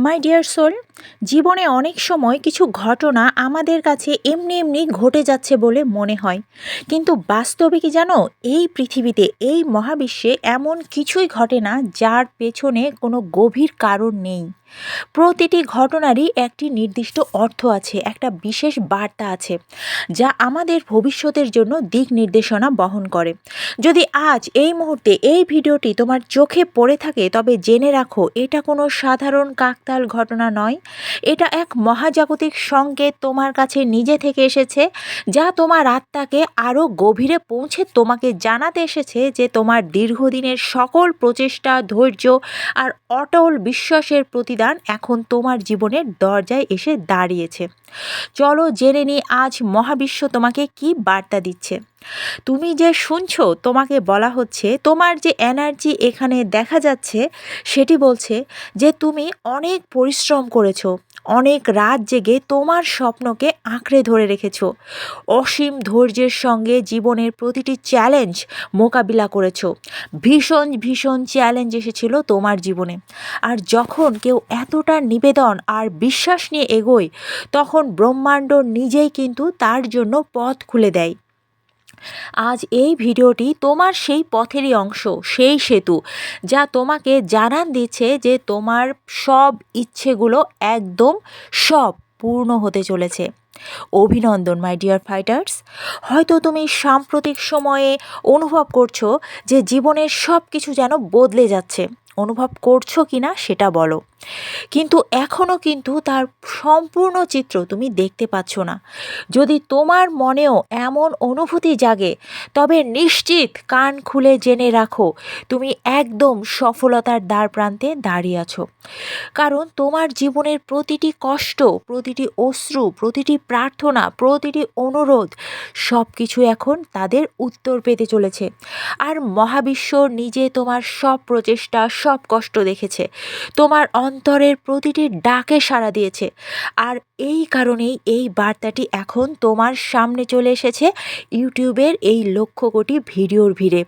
My dear soul জীবনে অনেক সময় কিছু ঘটনা আমাদের কাছে এমনি এমনি ঘটে যাচ্ছে বলে মনে হয়। কিন্তু বাস্তবে কি জানো, এই পৃথিবীতে, এই মহাবিশ্বে এমন কিছুই ঘটে না যার পেছনে কোনো গভীর কারণ নেই। প্রতিটি ঘটনারই একটি নির্দিষ্ট অর্থ আছে, একটা বিশেষ বার্তা আছে, যা আমাদের ভবিষ্যতের জন্য দিক নির্দেশনা বহন করে। যদি আজ এই মুহূর্তে এই ভিডিওটি তোমার চোখে পড়ে থাকে, তবে জেনে রাখো, এটা কোনো সাধারণ কাকতাল ঘটনা নয়। এটা এক মহাজাগতিক সংকেত তোমার কাছে নিজে থেকে এসেছে, যা তোমার আত্মাকে আরও গভীরে পৌঁছে তোমাকে জানাতে এসেছে যে তোমার দীর্ঘদিনের সকল প্রচেষ্টা, ধৈর্য আর অটল বিশ্বাসের প্রতিদান এখন তোমার জীবনের দরজায় এসে দাঁড়িয়েছে। চলো জেনে নিই আজ মহাবিশ্ব তোমাকে কি বার্তা দিচ্ছে। তুমি যে শুনছো, তোমাকে বলা হচ্ছে, তোমার যে এনার্জি এখানে দেখা যাচ্ছে, সেটি বলছে যে তুমি অনেক পরিশ্রম করেছ অনেক রাত জেগে তোমার স্বপ্নকে আঁকড়ে ধরে রেখেছ। অসীম ধৈর্যের সঙ্গে জীবনের প্রতিটি চ্যালেঞ্জ মোকাবিলা করেছ। ভীষণ ভীষণ চ্যালেঞ্জ এসেছিল তোমার জীবনে। আর যখন কেউ এতটা নিবেদন আর বিশ্বাস নিয়ে এগোয়, তখন ব্রহ্মাণ্ড নিজেই কিন্তু তার জন্য পথ খুলে দেয়। আজ এই ভিডিওটি তোমার সেই পথেরই অংশ, সেই সেতু, যা তোমাকে জানান দিচ্ছে যে তোমার সব ইচ্ছেগুলো একদম সব পূর্ণ হতে চলেছে। অভিনন্দন মাই ডিয়ার ফাইটার্স হয়তো তুমি সাম্প্রতিক সময়ে অনুভব করছ যে জীবনের সব কিছু যেন বদলে যাচ্ছে। অনুভব করছ কি না সেটা বলো। কিন্তু এখনও কিন্তু তার সম্পূর্ণ চিত্র তুমি দেখতে পাচ্ছ না। যদি তোমার মনেও এমন অনুভূতি জাগে, তবে নিশ্চিত কান খুলে জেনে রাখো, তুমি একদম সফলতার দ্বার প্রান্তে দাঁড়িয়ে আছো। কারণ তোমার জীবনের প্রতিটি কষ্ট, প্রতিটি অশ্রু, প্রতিটি প্রার্থনা, প্রতিটি অনুরোধ সব কিছু এখন তাদের উত্তর পেতে চলেছে। আর মহাবিশ্ব নিজে তোমার সব প্রচেষ্টা, সব কষ্ট দেখেছে। তোমার অন্তরের প্রতিটি ডাকে সাড়া দিয়েছে। আর এই কারণেই এই বার্তাটি এখন তোমার সামনে চলে এসেছে ইউটিউবের এই লক্ষ কোটি ভিডিওর ভিড়ে।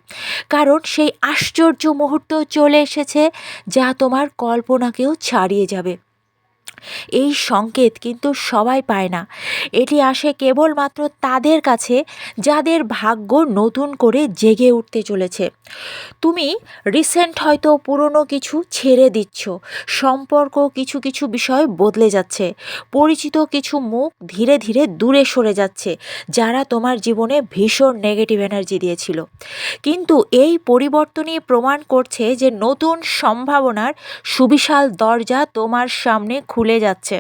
কারণ সেই আশ্চর্য মুহূর্ত চলে এসেছে যা তোমার কল্পনাকেও ছাড়িয়ে যাবে। এই সংকেত কিন্তু সবাই পায় না। এটি আসে কেবলমাত্র তাদের কাছে, যাদের ভাগ্য নতুন করে জেগে উঠতে চলেছে। তুমি রিসেন্ট হয়তো পুরনো কিছু ছেড়ে দিচ্ছ, সম্পর্ক কিছু কিছু বিষয় বদলে যাচ্ছে, পরিচিত কিছু মুখ ধীরে ধীরে দূরে সরে যাচ্ছে, যারা তোমার জীবনে ভীষণ নেগেটিভ এনার্জি দিয়েছিল। কিন্তু এই পরিবর্তনই প্রমাণ করছে যে নতুন সম্ভাবনার সুবিশাল দরজা তোমার সামনে খুলে যাচ্ছে।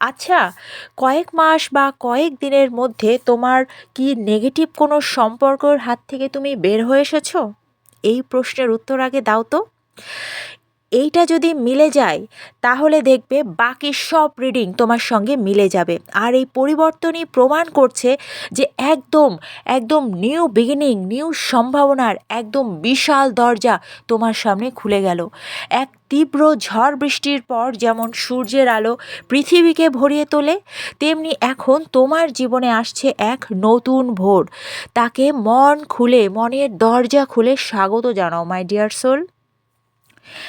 আচ্ছা কয়েক মাস বা কয়েক দিনের মধ্যে তোমার কি নেগেটিভ কোনো সম্পর্কর হাত থেকে তুমি বের হয়ে এসেছ? এই প্রশ্নের উত্তর আগে দাও তো। এইটা যদি মিলে যায়, তাহলে দেখবে বাকি সব রিডিং তোমার সঙ্গে মিলে যাবে। আর এই পরিবর্তনই প্রমাণ করছে যে একদম একদম নিউ বিগিনিং নিউ সম্ভাবনার একদম বিশাল দরজা তোমার সামনে খুলে গেল। এক তীব্র ঝড় বৃষ্টির পর যেমন সূর্যের আলো পৃথিবীকে ভরিয়ে তোলে, তেমনি এখন তোমার জীবনে আসছে এক নতুন ভোর। তাকে মন খুলে, মনের দরজা খুলে স্বাগত জানাও মাই ডিয়ার সোল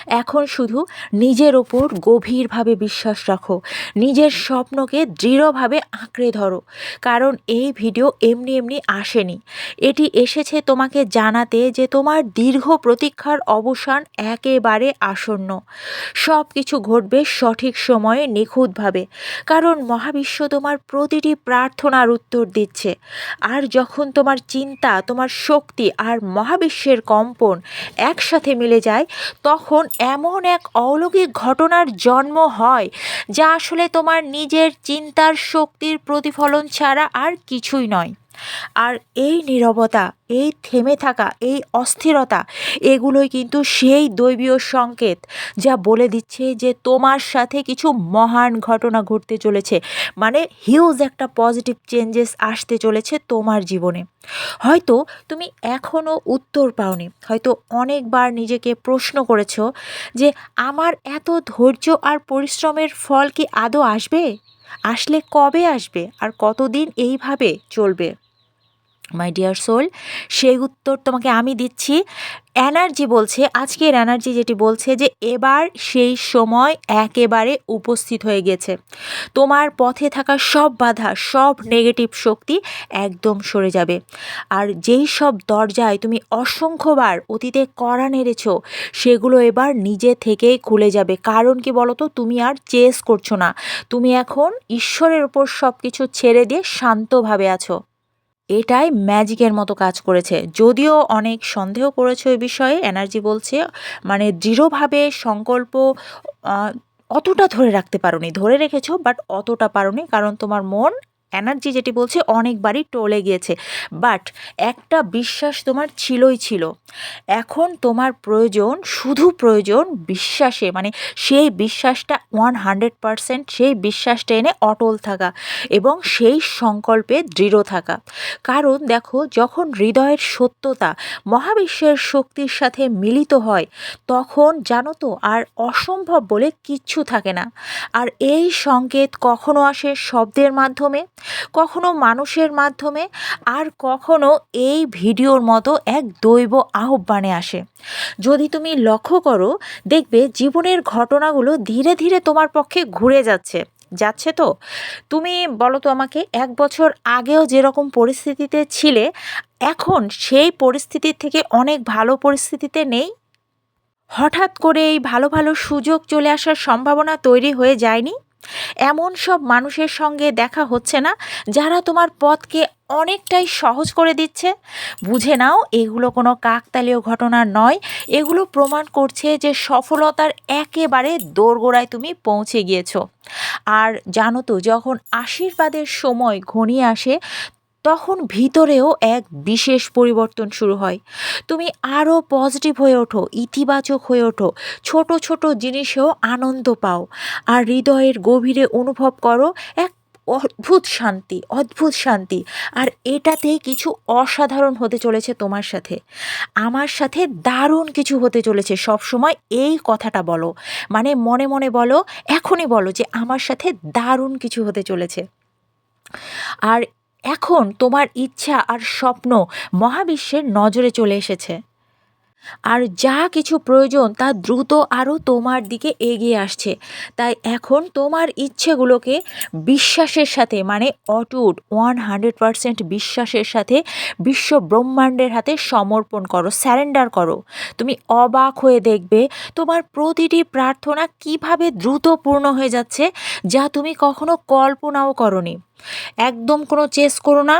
এখন শুধু নিজের ওপর গভীরভাবে বিশ্বাস রাখো। নিজের স্বপ্নকে দৃঢ়ভাবে আঁকড়ে ধরো। কারণ এই ভিডিও এমনি এমনি আসেনি। এটি এসেছে তোমাকে জানাতে যে তোমার দীর্ঘ প্রতীক্ষার অবসান একেবারে আসন্ন। সব কিছু ঘটবে সঠিক সময়ে নিখুঁতভাবে। কারণ মহাবিশ্ব তোমার প্রতিটি প্রার্থনার উত্তর দিচ্ছে। আর যখন তোমার চিন্তা, তোমার শক্তি আর মহাবিশ্বের কম্পন একসাথে মিলে যায়, তখন তখন এমন এক অলৌকিক ঘটনার জন্ম হয়, যা আসলে তোমার নিজের চিন্তার শক্তির প্রতিফলন ছাড়া আর কিছুই নয়। আর এই নীরবতা, এই থেমে থাকা, এই অস্থিরতা, এগুলোই কিন্তু সেই দৈবীয় সংকেত যা বলে দিচ্ছে যে তোমার সাথে কিছু মহান ঘটনা ঘটতে চলেছে। মানে হিউজ একটা পজিটিভ চেঞ্জেস আসতে চলেছে তোমার জীবনে। হয়তো তুমি এখনও উত্তর পাওনি। হয়তো অনেকবার নিজেকে প্রশ্ন করেছ যে আমার এত ধৈর্য আর পরিশ্রমের ফল কি আদৌ আসবে? আসলে কবে আসবে? আর কতদিন এইভাবে চলবে? মাই ডিয়ার সোল সেই উত্তর তোমাকে আমি দিচ্ছি। এনার্জি বলছে, আজকের এনার্জি যেটি বলছে যে এবার সেই সময় একেবারে উপস্থিত হয়ে গেছে। তোমার পথে থাকা সব বাধা, সব নেগেটিভ শক্তি একদম সরে যাবে। আর যেই সব দরজায় তুমি অসংখ্যবার অতীতে কড়া নেড়েছ, সেগুলো এবার নিজে থেকেই খুলে যাবে। কারণ কি বলো তো তুমি আর চেস করছ না। তুমি এখন ঈশ্বরের ওপর সব কিছু ছেড়ে দিয়ে শান্তভাবে আছো। এটাই ম্যাজিকের মতো কাজ করেছে। যদিও অনেক সন্দেহ করেছে ওই বিষয়ে, এনার্জি বলছে মানে দৃঢ়ভাবে সংকল্প অতটা ধরে রাখতে পারোনি। ধরে রেখেছো বাট অতটা পারোনি, কারণ তোমার মন এনার্জি যেটি বলছে অনেকবারই টলে গিয়েছে। বাট একটা বিশ্বাস তোমার ছিলই ছিল। এখন তোমার প্রয়োজন শুধু প্রয়োজন বিশ্বাসে। মানে সেই বিশ্বাসটা ওয়ান হান্ড্রেড পারসেন্ট সেই বিশ্বাসটা এনে অটল থাকা এবং সেই সংকল্পে দৃঢ় থাকা। কারণ দেখো, যখন হৃদয়ের সত্যতা মহাবিশ্বের শক্তির সাথে মিলিত হয়, তখন জানো তো আর অসম্ভব বলে কিচ্ছু থাকে না। আর এই সংকেত কখনো আসে শব্দের মাধ্যমে? কখনো মানুষের মাধ্যমে আর কখনো এই ভিডিওর মতো এক দৈব আহ্বানে আসে। যদি তুমি লক্ষ্য করো, দেখবে জীবনের ঘটনাগুলো ধীরে ধীরে তোমার পক্ষে ঘুরে যাচ্ছে। যাচ্ছে তো? তুমি বলো তো আমাকে, এক বছর আগেও যেরকম পরিস্থিতিতে ছিলে, এখন সেই পরিস্থিতির থেকে অনেক ভালো পরিস্থিতিতে নেই? হঠাৎ করে এই ভালো ভালো সুযোগ চলে আসার সম্ভাবনা তৈরি হয়ে যায়নি? এমন সব মানুষের সঙ্গে দেখা হচ্ছে না যারা তোমার পথকে অনেকটাই সহজ করে দিচ্ছে। বুঝে নাও, এগুলো কোনো কাকতালীয় ঘটনা নয়। এগুলো প্রমাণ করছে যে সফলতার একেবারে দোরগোড়ায় তুমি পৌঁছে গিয়েছো। আর জানো তো, যখন আশীর্বাদের সময় ঘনিয়ে আসে তখন ভিতরেও এক বিশেষ পরিবর্তন শুরু হয়। তুমি আরও পজিটিভ হয়ে ওঠো, ইতিবাচক হয়ে ওঠো, ছোট ছোট জিনিসেও আনন্দ পাও আর হৃদয়ের গভীরে অনুভব করো এক অদ্ভুত শান্তি অদ্ভুত শান্তি আর এটাতেই কিছু অসাধারণ হতে চলেছে তোমার সাথে। আমার সাথে দারুণ কিছু হতে চলেছে সব সময় এই কথাটা বলো। মানে মনে মনে বলো, এখনই বলো যে আমার সাথে দারুণ কিছু হতে চলেছে। আর এখন তোমার ইচ্ছা আর স্বপ্ন মহাবিশ্বের নজরে চলে এসেছে। আর যা কিছু প্রয়োজন তা দ্রুত আরও তোমার দিকে এগিয়ে আসছে। তাই এখন তোমার ইচ্ছেগুলোকে বিশ্বাসের সাথে মানে অটুট ওয়ান হান্ড্রেড পারসেন্ট বিশ্বাসের সাথে বিশ্ব ব্রহ্মাণ্ডের হাতে সমর্পণ করো স্যারেন্ডার করো। তুমি অবাক হয়ে দেখবে তোমার প্রতিটি প্রার্থনা কীভাবে দ্রুত পূর্ণ হয়ে যাচ্ছে, যা তুমি কখনো কল্পনাও করনি। একদম কোনো চেস করো না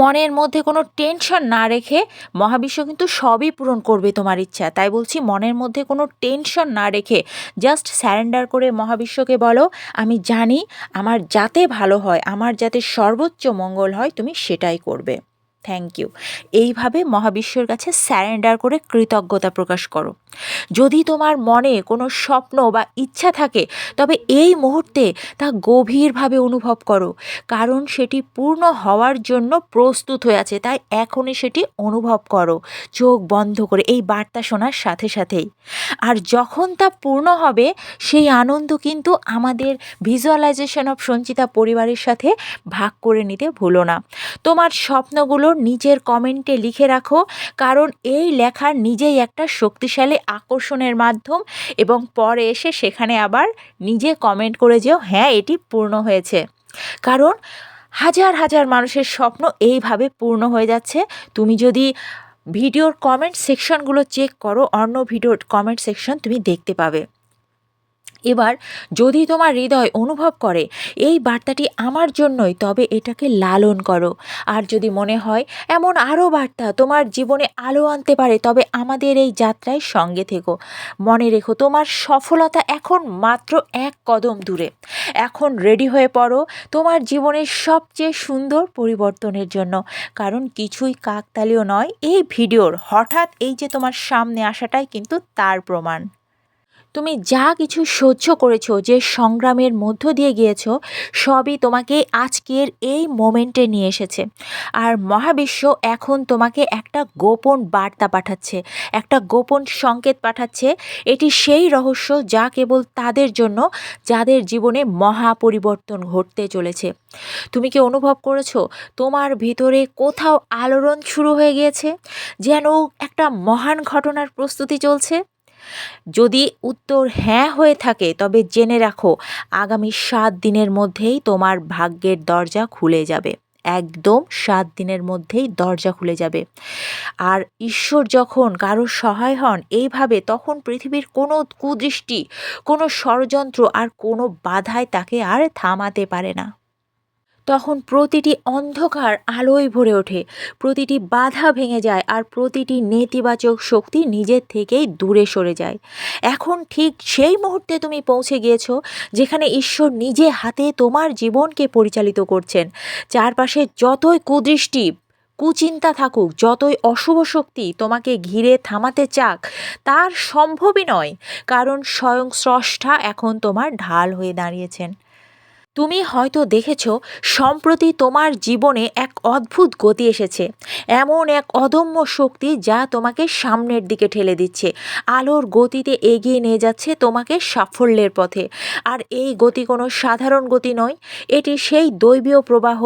মনের মধ্যে কোনো টেনশন না রেখে মহাবিশ্ব কিন্তু সবই পূরণ করবে তোমার ইচ্ছা। তাই বলছি মনের মধ্যে কোনো টেনশন না রেখে জাস্ট স্যারেন্ডার করে মহাবিশ্বকে বলো, আমি জানি আমার যাতে ভালো হয়, আমার যাতে সর্বোচ্চ মঙ্গল হয়, তুমি সেটাই করবে। থ্যাংক ইউ এইভাবে মহাবিশ্বর কাছে স্যারেন্ডার করে কৃতজ্ঞতা প্রকাশ করো। যদি তোমার মনে কোনো স্বপ্ন বা ইচ্ছা থাকে, তবে এই মুহূর্তে তা গভীরভাবে অনুভব করো, কারণ সেটি পূর্ণ হওয়ার জন্য প্রস্তুত হয়ে আছে, তাই এখনই সেটি অনুভব করো। চোখ বন্ধ করে এই বার্তা শোনার সাথে সাথেই। আর যখন তা পূর্ণ হবে, সেই আনন্দ কিন্তু আমাদের ভিজুয়ালাইজেশন অফ সঞ্চিতা পরিবারের সাথে ভাগ করে নিতে ভুলো না। তোমার স্বপ্নগুলো নিজের কমেন্টে লিখে রাখো, কারণ এই লেখার নিজেই একটা শক্তিশালী আকর্ষণের মাধ্যম এবং পরে এসে সেখানে আবার নিজে কমেন্ট করে যেও হ্যাঁ এটি পূর্ণ হয়েছে। কারণ হাজার হাজার মানুষের স্বপ্ন এইভাবে পূর্ণ হয়ে যাচ্ছে। তুমি যদি ভিডিওর কমেন্ট সেকশনগুলো চেক করো, অন্য ভিডিওর কমেন্ট সেকশন তুমি দেখতে পাবে। এবার যদি তোমার হৃদয় অনুভব করে, এই বার্তাটি আমার জন্যই, তবে এটাকে লালন করো। আর যদি মনে হয় এমন আরও বার্তা তোমার জীবনে আলো আনতে পারে, তবে আমাদের এই যাত্রায় সঙ্গে থেকো। মনে রেখো, তোমার সফলতা এখন মাত্র এক কদম দূরে। এখন রেডি হয়ে পড়ো তোমার জীবনের সবচেয়ে সুন্দর পরিবর্তনের জন্য। কারণ কিছুই কাকতালীয় নয়, এই ভিডিওর হঠাৎ এই যে তোমার সামনে আসাটাই কিন্তু তার প্রমাণ। তুমি যা কিছু সহ্য করেছ, যে সংগ্রামের মধ্য দিয়ে গিয়েছো, সবই তোমাকে আজকের এই মোমেন্টে নিয়ে এসেছে। আর মহাবিশ্ব এখন তোমাকে একটা গোপন বার্তা পাঠাচ্ছে, একটা গোপন সংকেত পাঠাচ্ছে। এটি সেই রহস্য যা কেবল তাদের জন্য, যাদের জীবনে মহা পরিবর্তন ঘটতে চলেছে। তুমি কি অনুভব করেছ, তোমার ভিতরে কোথাও আলোড়ন শুরু হয়ে গিয়েছে? যেন একটা মহান ঘটনার প্রস্তুতি চলছে? যদি উত্তর হ্যাঁ হয়ে থাকে, তবে জেনে রাখো, আগামী সাত দিনের মধ্যেই তোমার ভাগ্যের দরজা খুলে যাবে। একদম সাত দিনের মধ্যেই দরজা খুলে যাবে। আর ঈশ্বর যখন কারও সহায় হন, এইভাবে তখন পৃথিবীর কোনো কুদৃষ্টি, কোনো ষড়যন্ত্র আর কোনো বাধায় তাকে আর থামাতে পারে না। তখন প্রতিটি অন্ধকার আলোয় ভরে ওঠে, প্রতিটি বাধা ভেঙে যায় আর প্রতিটি নেতিবাচক শক্তি নিজের থেকেই দূরে সরে যায়। এখন ঠিক সেই মুহূর্তে তুমি পৌঁছে গিয়েছো যেখানে ঈশ্বর নিজে হাতে তোমার জীবনকে পরিচালিত করছেন। চারপাশে যতই কুদৃষ্টি, কুচিন্তা থাকুক, যতই অশুভ শক্তি তোমাকে ঘিরে থামাতে চাক, তার সম্ভবই নয়, কারণ স্বয়ং স্রষ্টা এখন তোমার ঢাল হয়ে দাঁড়িয়েছেন। তুমি হয়তো দেখেছ, সম্প্রতি তোমার জীবনে এক অদ্ভুত গতি এসেছে। এমন এক অদম্য শক্তি যা তোমাকে সামনের দিকে ঠেলে দিচ্ছে। আলোর গতিতে এগিয়ে নিয়ে যাচ্ছে তোমাকে সাফল্যের পথে। আর এই গতি কোনো সাধারণ গতি নয়, এটি সেই দৈবীয় প্রবাহ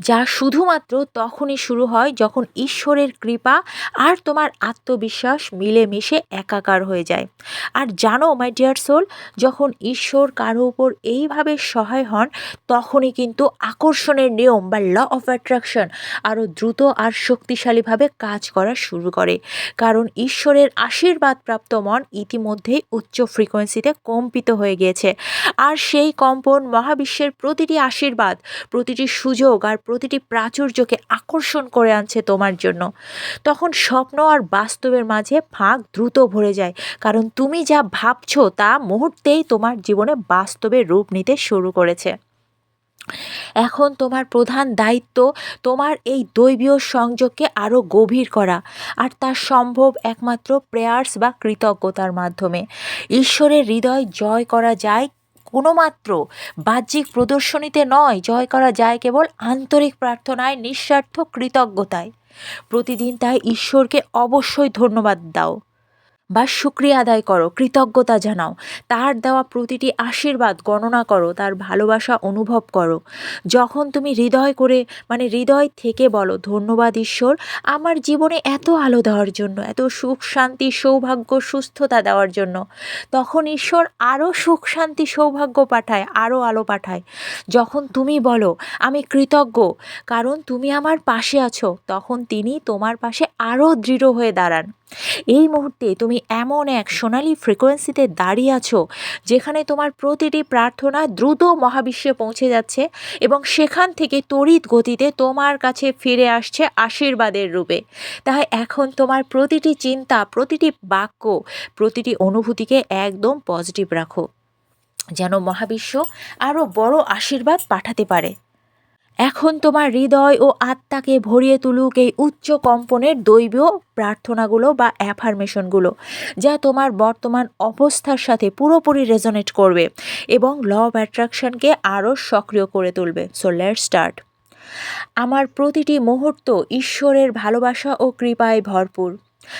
যা শুধুমাত্র তখনই শুরু হয় যখন ঈশ্বরের কৃপা আর তোমার আত্মবিশ্বাস মিলেমিশে একাকার হয়ে যায়। আর জানো মাই ডিয়ার সোল যখন ঈশ্বর কারও উপর এইভাবে সহায় হন, তখনই কিন্তু আকর্ষণের নিয়ম বা ল অফ অ্যাট্রাকশন আরও দ্রুত আর শক্তিশালীভাবে কাজ করা শুরু করে। কারণ ঈশ্বরের আশীর্বাদ প্রাপ্ত মন ইতিমধ্যেই উচ্চ ফ্রিকোয়েন্সিতে কম্পিত হয়ে গিয়েছে। আর সেই কম্পন মহাবিশ্বের প্রতিটি আশীর্বাদ, প্রতিটি সুযোগ আর প্রতিটি প্রাচুর্যকে আকর্ষণ করে আনছে তোমার জন্য। তখন স্বপ্ন আর বাস্তবের মাঝে ফাঁক দ্রুত ভরে যায়, কারণ তুমি যা ভাবছ তা মুহূর্তেই তোমার জীবনে বাস্তবে রূপ নিতে শুরু করেছে। এখন তোমার প্রধান দায়িত্ব তোমার এই দৈবীয় সংযোগকে আরও গভীর করা, আর তা সম্ভব একমাত্র প্রেয়ার্স বা কৃতজ্ঞতার মাধ্যমে। ঈশ্বরের হৃদয় জয় করা যায় কোনোমাত্র বাহ্যিক প্রদর্শনীতে নয়, জয় করা যায় কেবল আন্তরিক প্রার্থনায়, নিঃস্বার্থ কৃতজ্ঞতায়। প্রতিদিন তাই ঈশ্বরকে অবশ্যই ধন্যবাদ দাও। বা শুক্রিয়া আদায় করো, কৃতজ্ঞতা জানাও। তার দেওয়া প্রতিটি আশীর্বাদ গণনা করো, তার ভালোবাসা অনুভব করো। যখন তুমি হৃদয় করে মানে হৃদয় থেকে বলো, ধন্যবাদ ঈশ্বর, আমার জীবনে এত আলো দেওয়ার জন্য, এত সুখ, শান্তি, সৌভাগ্য, সুস্থতা দেওয়ার জন্য। তখন ঈশ্বর আরও সুখ, শান্তি, সৌভাগ্য পাঠায় আরও আলো পাঠায়। যখন তুমি বলো, আমি কৃতজ্ঞ, কারণ তুমি আমার পাশে আছো, তখন তিনি তোমার পাশে আরও দৃঢ় হয়ে দাঁড়ান। এই মুহূর্তে তুমি এমন এক সোনালি ফ্রিকোয়েন্সিতে দাঁড়িয়ে আছো, যেখানে তোমার প্রতিটি প্রার্থনা দ্রুত মহাবিশ্বে পৌঁছে যাচ্ছে এবং সেখান থেকে তড়িৎ গতিতে তোমার কাছে ফিরে আসছে আশীর্বাদের রূপে। তাই এখন তোমার প্রতিটি চিন্তা, প্রতিটি বাক্য, প্রতিটি অনুভূতিকে একদম পজিটিভ রাখো, যেন মহাবিশ্ব আরও বড় আশীর্বাদ পাঠাতে পারে। এখন তোমার হৃদয় ও আত্মাকে ভরিয়ে তুলুক এই উচ্চ কম্পনের দৈবীয় প্রার্থনাগুলো বা অ্যাফার্মেশনগুলো যা তোমার বর্তমান অবস্থার সাথে পুরোপুরি রেজনেট করবে এবং ল অফ অ্যাট্রাকশনকে আরও সক্রিয় করে তুলবে। সো লেট স্টার্ট আমার প্রতিটি মুহূর্ত ঈশ্বরের ভালোবাসা ও কৃপায় ভরপুর।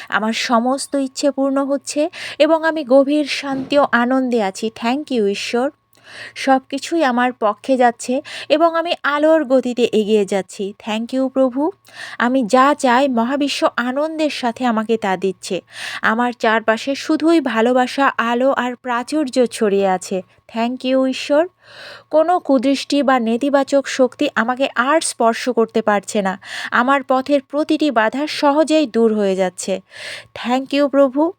আমার সমস্ত ইচ্ছে পূর্ণ হচ্ছে এবং আমি গভীর শান্তি ও আনন্দে আছি। থ্যাংক ইউ ঈশ্বর। সব কিছুই আমার পক্ষে যাচ্ছে এবং আমি আলোর গতিতে এগিয়ে যাচ্ছি। থ্যাংক ইউ প্রভু। আমি যা চাই মহাবিশ্ব আনন্দের সাথে আমাকে তা দিচ্ছে। আমার চারপাশে শুধুই ভালোবাসা, আলো আর প্রাচুর্য ছড়িয়ে আছে। থ্যাংক ইউ ঈশ্বর। কোনো কুদৃষ্টি বা নেতিবাচক শক্তি আমাকে আর স্পর্শ করতে পারছে না। আমার পথের প্রতিটি বাধা সহজেই দূর হয়ে যাচ্ছে। থ্যাংক ইউ প্রভু।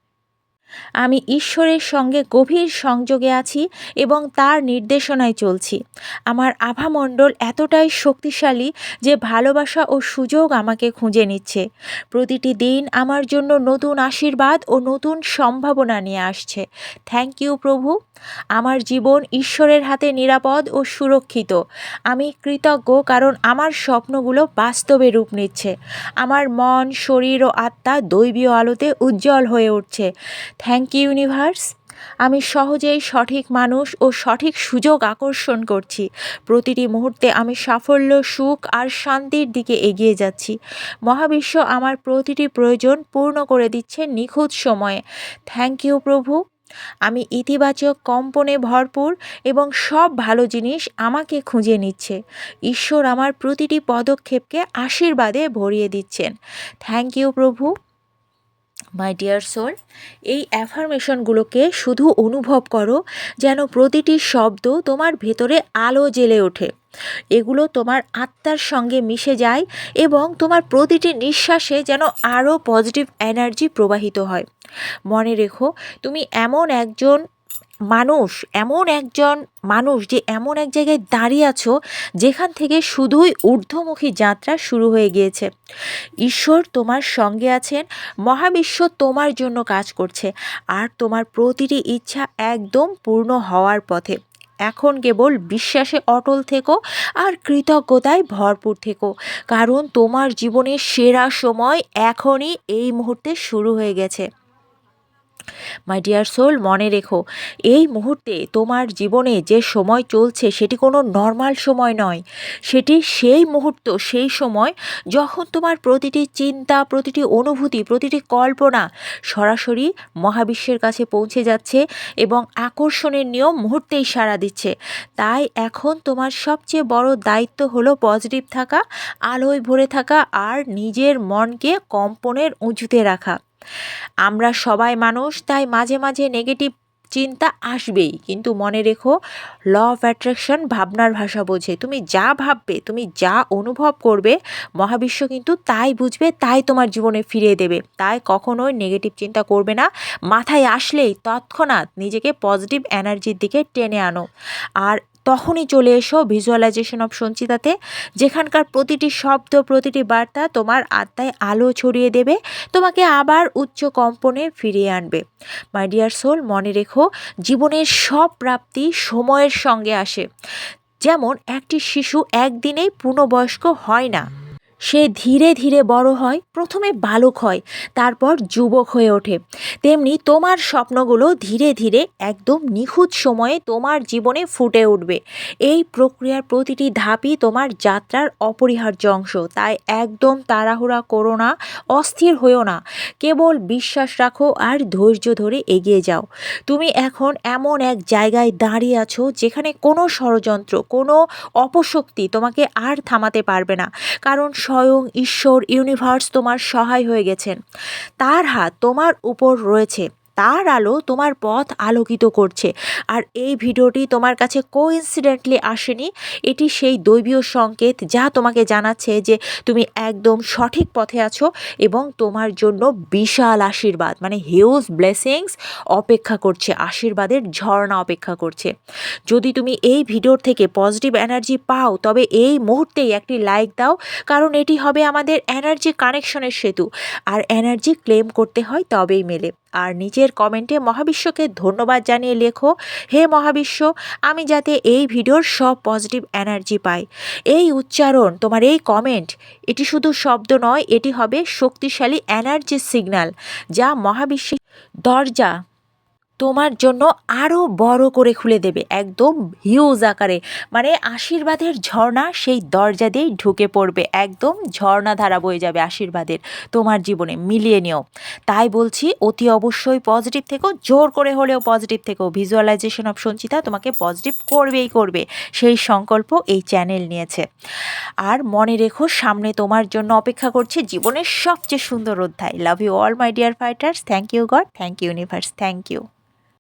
আমি ঈশ্বরের সঙ্গে গভীর সংযোগে আছি এবং তার নির্দেশনায় চলছি। আমার আভামণ্ডল এতটাই শক্তিশালী যে ভালোবাসা ও সুযোগ আমাকে খুঁজে নিচ্ছে। প্রতিটি দিন আমার জন্য নতুন আশীর্বাদ ও নতুন সম্ভাবনা নিয়ে আসছে। থ্যাংক ইউ প্রভু। আমার জীবন ঈশ্বরের হাতে নিরাপদ ও সুরক্ষিত। আমি কৃতজ্ঞ কারণ আমার স্বপ্নগুলো বাস্তবে রূপ নিচ্ছে। আমার মন, শরীর ও আত্মা দৈবীয় আলোতে উজ্জ্বল হয়ে উঠছে। Thank you universe. আমি সহজেই সঠিক মানুষ ও সঠিক সুযোগ আকর্ষণ করছি। প্রতিটি মুহূর্তে আমি সাফল্য, সুখ আর শান্তির দিকে এগিয়ে যাচ্ছি। মহাবিশ্ব আমার প্রতিটি প্রয়োজন পূর্ণ করে দিচ্ছে নিখুঁত সময়ে। থ্যাংক ইউ প্রভু। আমি ইতিবাচক কম্পনে ভরপুর এবং সব ভালো জিনিস আমাকে খুঁজে নিচ্ছে। ঈশ্বর আমার প্রতিটি পদক্ষেপকে আশীর্বাদে ভরিয়ে দিচ্ছেন। থ্যাংক ইউ প্রভু। মাই ডিয়ার সোল এই অ্যাফার্মেশনগুলোকে শুধু অনুভব করো যেন প্রতিটি শব্দ তোমার ভেতরে আলো জ্বেলে ওঠে। এগুলো তোমার আত্মার সঙ্গে মিশে যায় এবং তোমার প্রতিটি নিঃশ্বাসে যেন আরও পজিটিভ এনার্জি প্রবাহিত হয়। মনে রেখো, তুমি এমন একজন মানুষ, এমন একজন মানুষ যে এমন এক জায়গায় দাঁড়িয়ে আছো যেখান থেকে শুধুই ঊর্ধ্বমুখী যাত্রা শুরু হয়ে গিয়েছে। ঈশ্বর তোমার সঙ্গে আছেন, মহাবিশ্ব তোমার জন্য কাজ করছে, আর তোমার প্রতিটি ইচ্ছা একদম পূর্ণ হওয়ার পথে। এখন কেবল বিশ্বাসে অটল থেকো আর কৃতজ্ঞতায় ভরপুর থেকো, কারণ তোমার জীবনের সেরা সময় এখনই এই মুহূর্তে শুরু হয়ে গেছে। মাই ডিয়ার সোল মনে রেখো, এই মুহূর্তে তোমার জীবনে যে সময় চলছে সেটি কোনো নর্মাল সময় নয়। সেটি সেই মুহূর্ত, সেই সময় যখন তোমার প্রতিটি চিন্তা, প্রতিটি অনুভূতি, প্রতিটি কল্পনা সরাসরি মহাবিশ্বের কাছে পৌঁছে যাচ্ছে এবং আকর্ষণের নিয়ম মুহূর্তেই সাড়া দিচ্ছে। তাই এখন তোমার সবচেয়ে বড় দায়িত্ব হলো পজিটিভ থাকা, আলোয় ভরে থাকা আর নিজের মনকে কম্পনের উঁচুতে রাখা। আমরা সবাই মানুষ, তাই মাঝে মাঝে নেগেটিভ চিন্তা আসবেই। কিন্তু মনে রেখো ল অফ অ্যাট্রাকশন ভাবনার ভাষা বোঝে। তুমি যা ভাববে, তুমি যা অনুভব করবে, মহাবিশ্ব কিন্তু তাই বুঝবে, তাই তোমার জীবনে ফিরিয়ে দেবে। তাই কখনোই নেগেটিভ চিন্তা করবে না। মাথায় আসলেই তৎক্ষণাৎ নিজেকে পজিটিভ এনার্জির দিকে টেনে আনো। আর তখনই চলে এসো ভিজুয়ালাইজেশন অফ সঞ্চিতাতে, যেখানকার প্রতিটি শব্দ, প্রতিটি বার্তা তোমার আত্মায় আলো ছড়িয়ে দেবে, তোমাকে আবার উচ্চ কম্পনে ফিরিয়ে আনবে। মাই ডিয়ার সোল মনে রেখো, জীবনের সব প্রাপ্তি সময়ের সঙ্গে আসে। যেমন একটি শিশু একদিনেই পূর্ণবয়স্ক হয় না। সে ধীরে ধীরে বড় হয়, প্রথমে বালক হয়, তারপর যুবক হয়ে ওঠে। তেমনি তোমার স্বপ্নগুলো ধীরে ধীরে একদম নিখুঁত সময়ে তোমার জীবনে ফুটে উঠবে। এই প্রক্রিয়ার প্রতিটি ধাপই তোমার যাত্রার অপরিহার্য অংশ। তাই একদম তাড়াহুড়া করো না, অস্থির হয়েও না। কেবল বিশ্বাস রাখো আর ধৈর্য ধরে এগিয়ে যাও। তুমি এখন এমন এক জায়গায় দাঁড়িয়ে আছো যেখানে কোনো ষড়যন্ত্র, কোনো অপশক্তি তোমাকে আর থামাতে পারবে না। কারণ স্বয়ং ঈশ্বর ইউনিভার্স তোমার সহায় হয়ে গেছেন। তার হাত তোমার উপর রয়েছে। তার আলো তোমার পথ আলোকিত করছে। আর এই ভিডিওটি তোমার কাছে কোইন্সিডেন্টলি আসেনি। এটি সেই দৈবীয় সংকেত যা তোমাকে জানাচ্ছে যে তুমি একদম সঠিক পথে আছো এবং তোমার জন্য বিশাল আশীর্বাদ মানে হিউজ ব্লেসিংস অপেক্ষা করছে, আশীর্বাদের ঝর্ণা অপেক্ষা করছে। যদি তুমি এই ভিডিওর থেকে পজিটিভ এনার্জি পাও, তবে এই মুহূর্তেই একটি লাইক দাও, কারণ এটি হবে আমাদের এনার্জি কানেকশনের সেতু। আর এনার্জি ক্লেম করতে হয় তবেই মেলে। আর নিজের কমেন্টে মহাবিশ্বকে ধন্যবাদ জানিয়ে লেখো, হে মহাবিশ্ব, আমি যাতে এই ভিডিওর সব পজিটিভ এনার্জি পাই। এই উচ্চারণ, তোমার এই কমেন্ট, এটি শুধু শব্দ নয়, এটি হবে শক্তিশালী এনার্জি সিগন্যাল, যা মহাবিশ্বের দরজা তোমার জন্য আরও বড় করে খুলে দেবে, একদম হিউজ আকারে। মানে আশীর্বাদের ঝর্ণা সেই দরজা দিয়েই ঢুকে পড়বে, একদম ঝর্ণা ধারা বয়ে যাবে আশীর্বাদের তোমার জীবনে, মিলিয়ে নিও। তাই বলছি, অতি অবশ্যই পজিটিভ থেকেও জোর করে হলেও পজিটিভ থেকেও ভিজুয়ালাইজেশন অফ সঞ্চিতা তোমাকে পজিটিভ করবেই করবে, সেই সংকল্প এই চ্যানেল নিয়েছে। আর মনে রেখো, সামনে তোমার জন্য অপেক্ষা করছে জীবনের সবচেয়ে সুন্দর অধ্যায়। Love you all my dear fighters thank you God thank you universe thank you